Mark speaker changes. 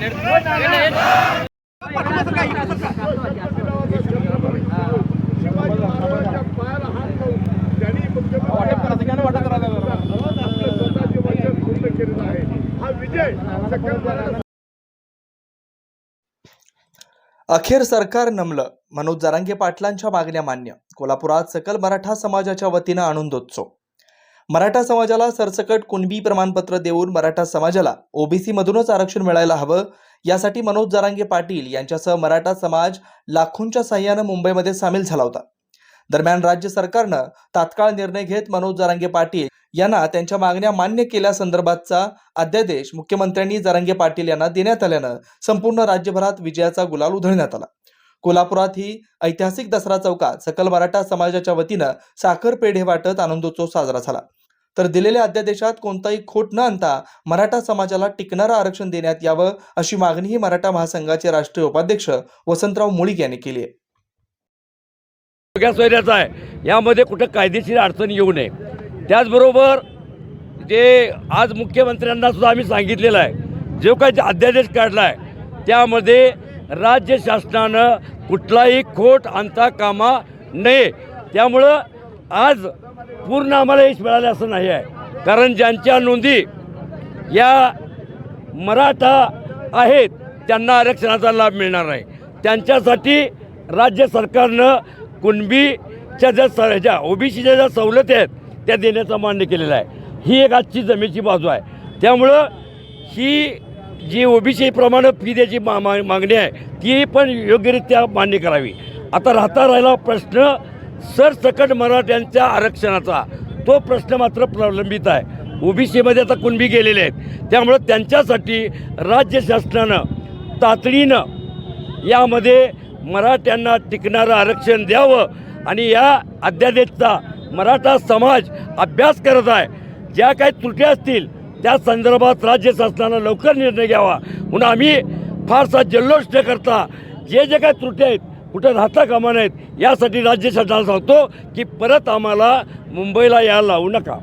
Speaker 1: अखेर सरकार नमलं मनोज जरांगे पाटलांच्या मागण्या मान्य. कोल्हापुरात सकल मराठा समाजाच्या वतीनं आनंदोत्सव मराठा समाजाला सरसकट कुणबी प्रमाणपत्र देऊन मराठा समाजाला ओबीसी मधूनच आरक्षण मिळायला हवं यासाठी मनोज जरांगे पाटील यांच्यासह मराठा समाज लाखोंच्या सहाय्यानं मुंबईमध्ये सामील झाला होता. दरम्यान राज्य सरकारनं तात्काळ निर्णय घेत मनोज जरांगे पाटील यांना त्यांच्या मागण्या मान्य केल्यासंदर्भातचा अध्यादेश मुख्यमंत्र्यांनी जरांगे पाटील यांना देण्यात आल्यानं संपूर्ण राज्यभरात विजयाचा गुलाल उधळण्यात आला. कोल्हापुरात ही ऐतिहासिक दसरा चौकात सकल मराठा समाजाच्या वतीनं साखर पेढे वाटत आनंदोत्सव साजरा झाला. तर दिलेल्या अध्यादेशात कोणताही खोट न आणता मराठा समाजाला टिकणारं आरक्षण देण्यात यावं अशी मागणीही मराठा महासंघाचे राष्ट्रीय उपाध्यक्ष वसंतराव मुळीक यांनी केली आहे.
Speaker 2: सगळ्या सोयऱ्याचा आहे. यामध्ये कुठं कायदेशीर अडचण येऊ नये. त्याचबरोबर जे आज मुख्यमंत्र्यांना सुद्धा आम्ही सांगितलेलं आहे जो काही अध्यादेश काढला आहे त्यामध्ये राज्य शासनानं कुठलाही खोट आणता कामा नये. त्यामुळं आज पूर्ण आम्हाला यश मिळालं असं नाही आहे. कारण ज्यांच्या नोंदी या मराठा आहेत त्यांना आरक्षणाचा लाभ मिळणार नाही. त्यांच्यासाठी राज्य सरकारनं कुणबीच्या ज्या स ज्या ओबीसीच्या ज्या सवलती आहेत त्या देण्याचा मान्य केलेला आहे. ही एक आजची जमेची बाजू आहे. त्यामुळं ही जी ओबीसी प्रमाणे फी द्यायची मा मा- मागणी आहे ती पण योग्यरित्या मान्य करावी. आता राहता राहिला प्रश्न सरसकट मराठ्यांच्या आरक्षणाचा तो प्रश्न मात्र प्रलंबित आहे. ओबीसीमध्ये आता कुणबी गेलेले आहेत. त्यामुळं त्यांच्यासाठी राज्य शासनानं तातडीनं यामध्ये मराठ्यांना टिकणारं आरक्षण द्यावं आणि या अध्यादेशचा मराठा समाज अभ्यास करत आहे. ज्या काही त्रुटी असतील त्या संदर्भात राज्य शासनानं लवकर निर्णय घ्यावा. म्हणून आम्ही फारसा जल्लोष न करता जे जे काही त्रुटी आहेत कुठं राहता कामा नयेत यासाठी राज्य शासनाला सांगतो की परत आम्हाला मुंबईला यायला लावू नका.